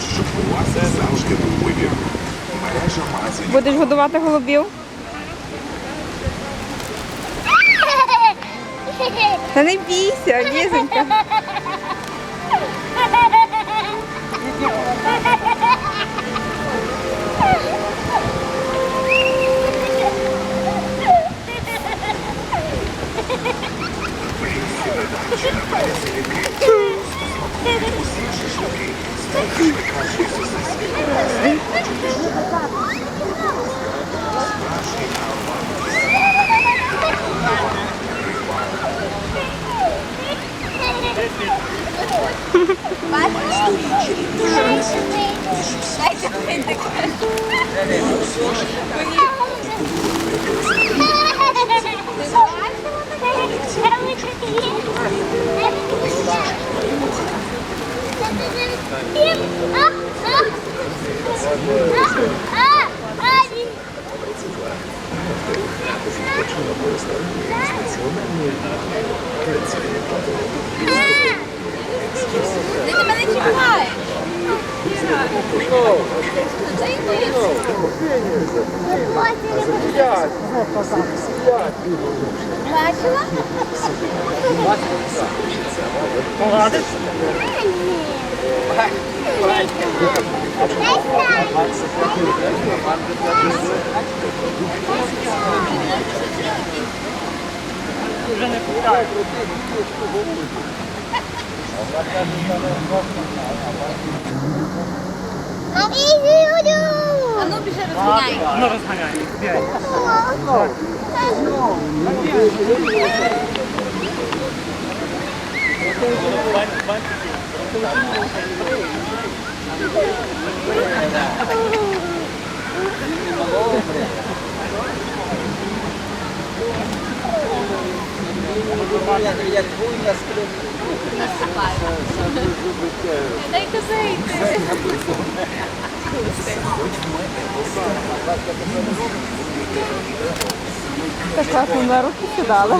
щоб у вас завжди був вибір. Мережа магазинів. Будеш годувати голубів? Та не бійся, лізонька. Ти на мене чекаєш. Бачила? А ну біжи розганяй. Ну розганяй. Бігай. Дай козейти. Так класно на руки сідали.